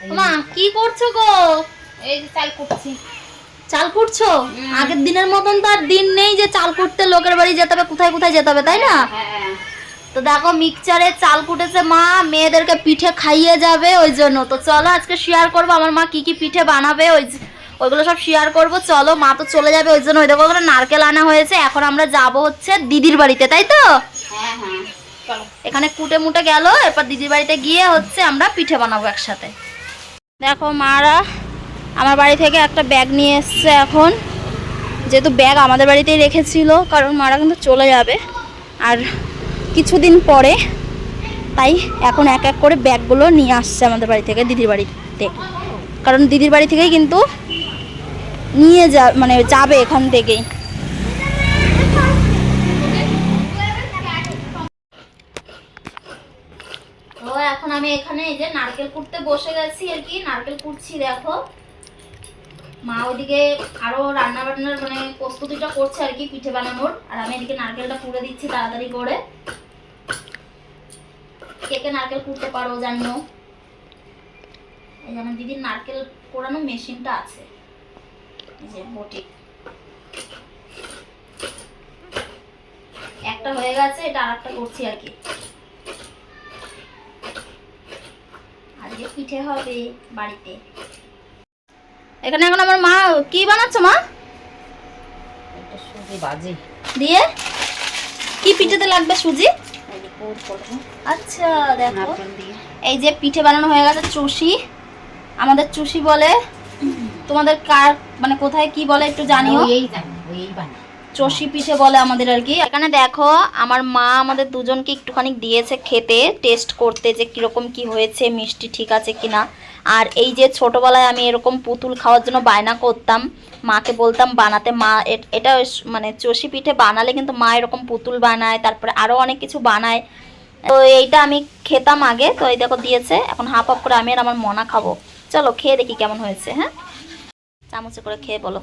মা কি করছ গো? এই যে চাল করছি চাল কুটছো? আগের দিনের মতন তো আর দিন নেই যে চাল কুটতে লোকের বাড়ি যেতে হবে কোথায় কোথায় যেতে হবে তাই না? হ্যাঁ তো দেখো মিক্সচারে চাল কুটেছে মা মেয়েদেরকে পিঠে খাইয়ে যাবে ওই জন্য। তো চলো আজকে শেয়ার করব। আমার মা কি কি পিঠে বানাবে ওই ওইগুলো সব শেয়ার করব। চলো মা তো চলে যাবে ওই জন্য। ওই দেখো ওখানে নারকেল আনা হয়েছে। এখন আমরা যাব হচ্ছে দিদির বাড়িতে তাই তো? হ্যাঁ হ্যাঁ। এখানে কুটে মুটে গেল। এরপর দিদির বাড়িতে গিয়ে হচ্ছে আমরা পিঠে বানাবো একসাথে। দেখো মারা আমার বাড়ি থেকে একটা ব্যাগ নিয়ে এসছে এখন। যেহেতু ব্যাগ আমাদের বাড়িতেই রেখেছিল, কারণ মারা কিন্তু চলে যাবে। আর কিছুদিন পরে তাই এখন এক এক করে ব্যাগগুলো নিয়ে আসছে আমাদের বাড়ি থেকে, দিদির বাড়িতে। কারণ দিদির বাড়ি থেকেই কিন্তু নিয়ে যা মানে যাবে এখান থেকেই তো এখন আমি এখানে এই যে নারকেল কুটতে বসে গেছি আর কি, নারকেল কুটছি দেখো। মা ওইদিকে আরও রান্না বান্নার মানে প্রস্তুতিটা করছে আর কি পিঠে বানানোর। আর আমি এদিকে নারকেলটা কুড়ে দিচ্ছি তাড়াতাড়ি করে। কে কে নারকেল কুটতে পারো জানিও। এই যেমন দিদির নারকেল কোড়ানো মেশিনটা আছে। এই যে বটি। একটা হয়ে গেছে, এটা আর করছি আর কি আজকে পিঠে হবে বাড়িতে। এখানে এখন আমার মা কি বানাচ্ছ মা? এটা সুজি বাজি। দিয়ে? কি পিঠেতে লাগবে সুজি? আচ্ছা দেখো। এই যে পিঠে বানানো হয়ে গেছে চুষি। আমাদের চুষি বলে তোমাদের কার মানে কোথায় কি বলে একটু জানিও। এই জানি ওই বানা চষি পিঠে বলে আমাদের আর কি। এখানে দেখো, আমার মা আমাদের দুজনকে একটুখানি দিয়েছে খেতে টেস্ট করতে যে কীরকম কি হয়েছে, মিষ্টি ঠিক আছে কিনা। আর এই যে ছোটবেলায় আমি এরকম পুতুল খাওয়ার জন্য বায়না করতাম, মাকে বলতাম বানাতে, মা এটা মানে চষি পিঠে বানালে কিন্তু মা এরকম পুতুল বানায়, তারপরে আরও অনেক কিছু বানায়। তো এইটা আমি খেতাম আগে, তো এই দেখো দিয়েছে, এখন হাফ হাফ করে আমি আর আমার মনা খাব। চলো খেয়ে দেখি কেমন হয়েছে হ্যাঁ? চামচে করে খেয়ে বলো।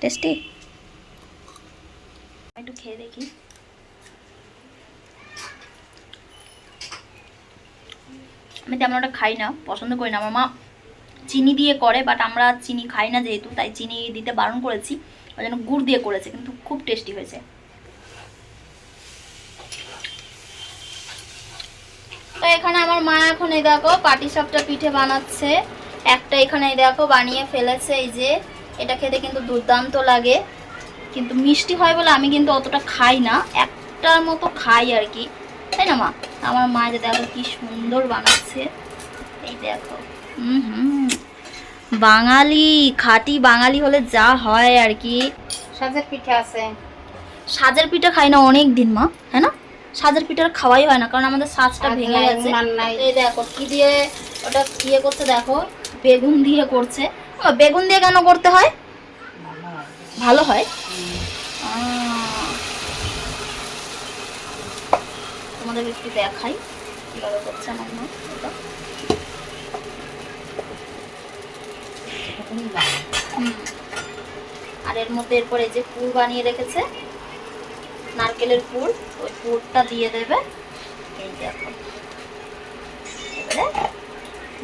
টেস্টি একটু খেয়ে দেখি। আমি তেমন ওটা খাই না, পছন্দ করি না। আমার মা চিনি দিয়ে করে বাট আমরা চিনি খাই না যেহেতু, তাই চিনি দিতে বারণ করেছি। ওই জন্য গুড় দিয়ে করেছে, কিন্তু খুব টেস্টি হয়েছে। তো এখানে আমার মা এখন এই দেখো পাটি সাপটা পিঠে বানাচ্ছে। একটা এখানে এই দেখো বানিয়ে ফেলেছে, এই যে এটা খেতে কিন্তু দুর্দান্ত লাগে। কিন্তু মিষ্টি হয় বলে আমি কিন্তু অতটা খাই না একটার মতো খাই আর কি। তাই না মা? আমার মা যে দেখো কি সুন্দর বানাচ্ছে। এই দেখো। হুম হুম। বাঙালি খাঁটি বাঙালি হলে যা হয় আর কি। সাজের পিঠে আছে। সাজের পিঠা খাই না অনেক দিন মা হ্যাঁ না? সাজের পিঠার খাওয়াই হয় না কারণ আমাদের সাজটা ভেঙে গেছে। এই দেখো কি দিয়ে ওটা ইয়ে করছে দেখো বেগুন দিয়ে করছে। বেগুন দিয়ে কেন করতে হয় ভালো হয়। তোমাদের একটু দেখাই কীভাবে। আর এর মধ্যে এরপর যে পুর বানিয়ে রেখেছে, নারকেলের পুর, ওই পুরটা দিয়ে দেবে এই দেখো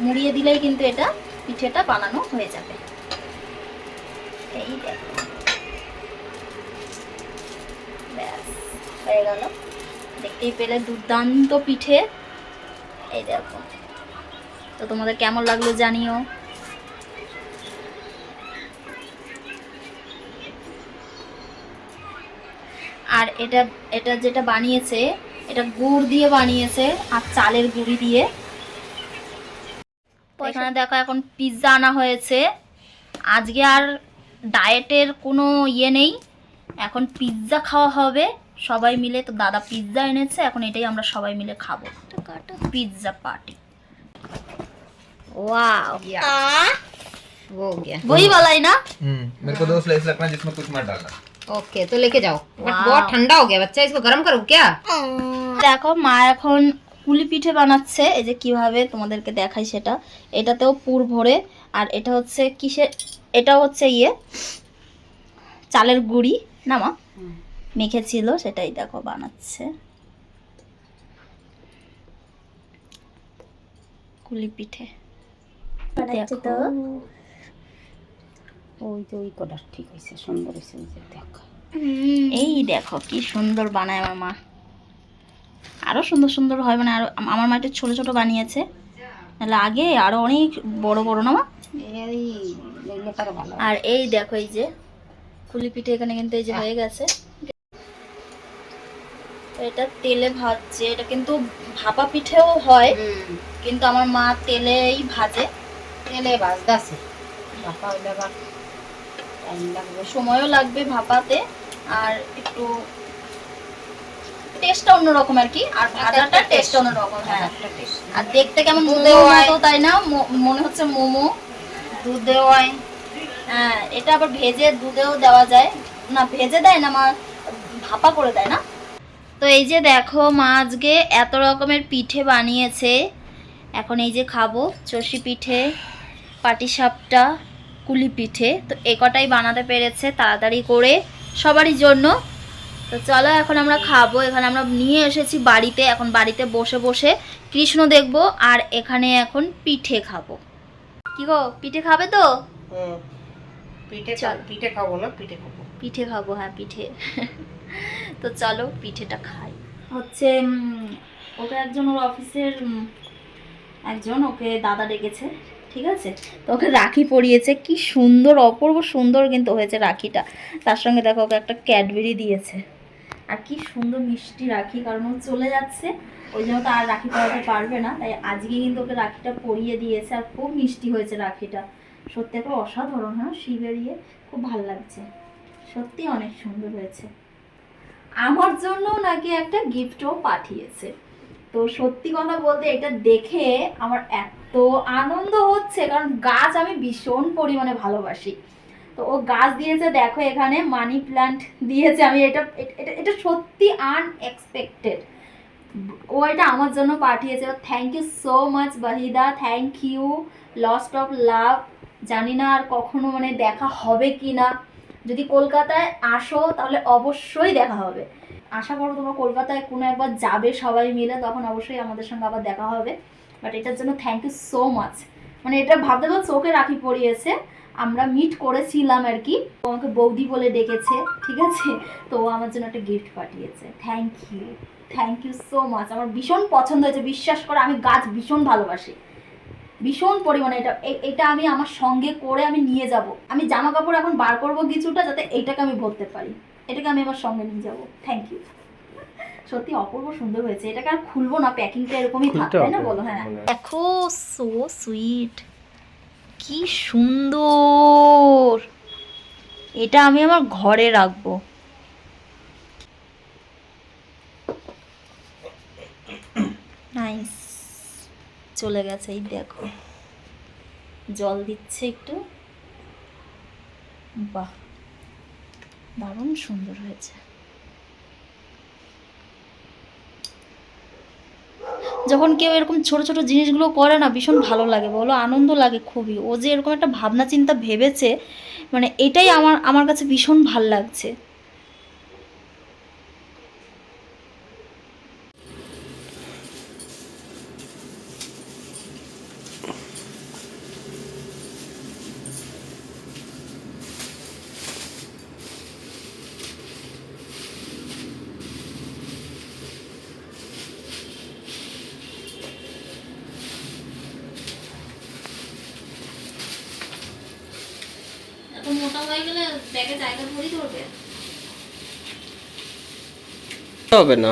মুড়িয়ে দিলেই কিন্তু এটা পিঠেটা বানানো হয়ে যাবে। এই হয়ে গেল। দেখতেই পেলে দুর্দান্ত পিঠে। এই দেখো। তো তোমাদের কেমন লাগল জানিও। আর এটা এটা যেটা বানিয়েছে, এটা গুড় দিয়ে বানিয়েছে, আর চালের গুঁড়ি দিয়ে। এখানে দেখো এখন পিৎজা আনা হয়েছে আজকে আর ডায়েটের কোনো ইয়ে নেই এখন পিৎজা খাওয়া হবে সবাই মিলে তো দাদা পিৎজা এনেছে এখন এটাই আমরা সবাই মিলে খাবো পিৎজা পার্টি वाओ वो हो गया वही वाला है ना हम्म मेरे को दो स्लाइस रखना जिसमें कुछ मत डालना ओके तो लेके जाओ बट वाह। बहुत ठंडा हो गया बच्चा इसको गर्म करूँ क्या দেখো মা এখন পুলি পিঠে বানাচ্ছে এই যে কীভাবে তোমাদেরকে দেখাই সেটা। এটাতেও পুর ভরে আর এটা হচ্ছে কিসের এটা হচ্ছে ইয়ে চালের গুড়ি না মা? মেখেছিল সেটাই দেখো বানাচ্ছে। কুলি পিঠে। তো। ওই তো ওই কটা ঠিক হয়েছে সুন্দর হয়েছে ওই যে দেখ। এই দেখো কি সুন্দর বানায় আমার মা আরও সুন্দর সুন্দর হয় মানে আরও আমার মা একটু ছোট ছোট বানিয়েছে। নাহলে আগে আরও অনেক বড় বড় না মা? আর এই দেখো এই যে কুলি পিঠে এখানে কিন্তু এই যে হয়ে গেছে। এটা তেলে ভাজছে এটা কিন্তু ভাপা পিঠেও হয় কিন্তু আমার মা তেলেই ভাজে। তেলে ভাজদাছে হইলে আবার টাইম লাগবে। সময়ও লাগবে ভাপাতে আর একটু টেস্টটা অন্যরকম আর কি। আর ভাজাটা টেস্ট অন্যরকম হ্যাঁ। টেস্ট আর দেখতে কেমন দুধেও মতো তাই না? মনে হচ্ছে মোমো দুধে হয়। হ্যাঁ এটা আবার ভেজে দুধেও দেওয়া যায়। না ভেজে দেয় না মা ভাপা করে দেয় না। তো এই যে দেখো মা আজকে এত রকমের পিঠে বানিয়েছে। এখন এই যে খাব চষি পিঠে পাটিসাপটা কুলি পিঠে। তো এ কটাই বানাতে পেরেছে তাড়াতাড়ি করে সবারই জন্য। তো চলো এখন আমরা খাব। এখানে আমরা নিয়ে এসেছি বাড়িতে। এখন বাড়িতে বসে বসে কৃষ্ণ দেখব আর এখানে এখন পিঠে খাব। কি গো পিঠে খাবে তো? পিঠে চল। পিঠে খাব না পিঠে খাব। পিঠে খাব হ্যাঁ পিঠে। তো চলো পিঠেটা খাই। হচ্ছে ওকে একজন ওর অফিসের একজন ওকে দাদা ডেকেছে ঠিক আছে? তো ওকে রাখি পরিয়েছে। কি সুন্দর অপূর্ব সুন্দর কিন্তু হয়েছে রাখিটা। তার সঙ্গে দেখো ওকে একটা ক্যাডবেরি দিয়েছে। আর কি সুন্দর মিষ্টি রাখি, কারণ ও চলে যাচ্ছে। ওই জন্য তো আর রাখি পরাতে পারবে না। তাই আজকে কিন্তু ওকে রাখিটা পরিয়ে দিয়েছে আর খুব মিষ্টি হয়েছে রাখিটা। সত্যি একটা অসাধারণ হ্যাঁ শিবের ইয়ে খুব ভালো লাগছে। সত্যি অনেক সুন্দর হয়েছে। আমার জন্য নাকি একটা গিফটও পাঠিয়েছে। তো সত্যি কথা বলতে এটা দেখে আমার এত আনন্দ হচ্ছে, কারণ গাছ আমি ভীষণ পরিমাণে ভালোবাসি। তো ও গাছ দিয়েছে, দেখো এখানে মানি প্ল্যান্ট দিয়েছে। আমি এটা এটা এটা সত্যি আনএক্সপেক্টেড ও এটা আমার জন্য পাঠিয়েছে। Thank you so much Wahida thank you lost of love জানি না আর কখনো মানে দেখা হবে কি না। যদি কলকাতায় আসো, তাহলে অবশ্যই দেখা হবে। আশা করো তোমরা কলকাতায় কোনো একবার যাবে সবাই মিলে, তখন অবশ্যই আমাদের সঙ্গে আবার দেখা হবে। বাট এটার জন্য থ্যাংক ইউ সো মাচ মানে এটা ভাবতে পারছ চোখে রাখি পরিয়েছে আমরা মিট করেছিলাম আর কি। আমাকে বৌদি বলে ডেকেছে ঠিক আছে? তো ও আমার জন্য একটা গিফট পাঠিয়েছে। Thank you thank you so much আমার ভীষণ পছন্দ হয়েছে বিশ্বাস করে আমি গাছ ভীষণ ভালোবাসি। ভীষণ পরিমাণে এটা এটা আমি আমার সঙ্গে করে আমি নিয়ে যাব। আমি জামা কাপড় এখন বার করব কিছুটা যাতে এটাকে আমি ভরতে পারি। এটাকে আমি আমার সঙ্গে নিয়ে যাব। থ্যাংক ইউ সত্যি অপূর্ব সুন্দর হয়েছে। এটাকে আর খুলবো না প্যাকিংটা এরকমই থাকবে না বলো? হ্যাঁ। দেখো সো সুইট কি সুন্দর। এটা আমি আমার ঘরে রাখব। নাইস চলে গেছে, এই দেখো। জল দিচ্ছে একটু। বাহ, দারুণ সুন্দর হয়েছে। যখন কেউ এরকম ছোট ছোট জিনিসগুলো করে না, ভীষণ ভালো লাগে, বলো আনন্দ লাগে খুবই। ও যে এরকম একটা ভাবনা চিন্তা ভেবেছে মানে এটাই আমার আমার কাছে ভীষণ ভালো লাগছে। মোটা হয়ে গেলে ব্যাগে জায়গা ধরবে। হবে না?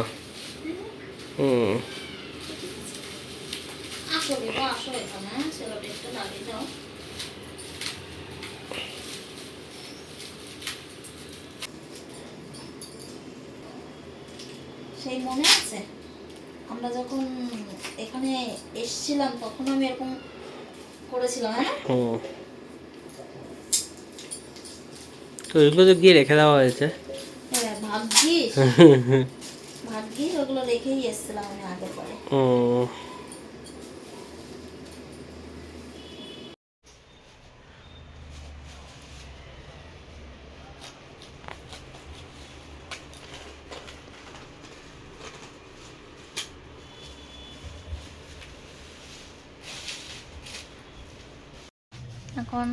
হুম। এখানে সেলোটেপটা লাগিয়ে দাও। সেই মনে আছে? আমরা যখন এখানে এসছিলাম তখন আমি এরকম করেছিলাম হ্যাঁ? তো ওইগুলো তো গিয়ে রেখে দেওয়া হয়েছে। এখন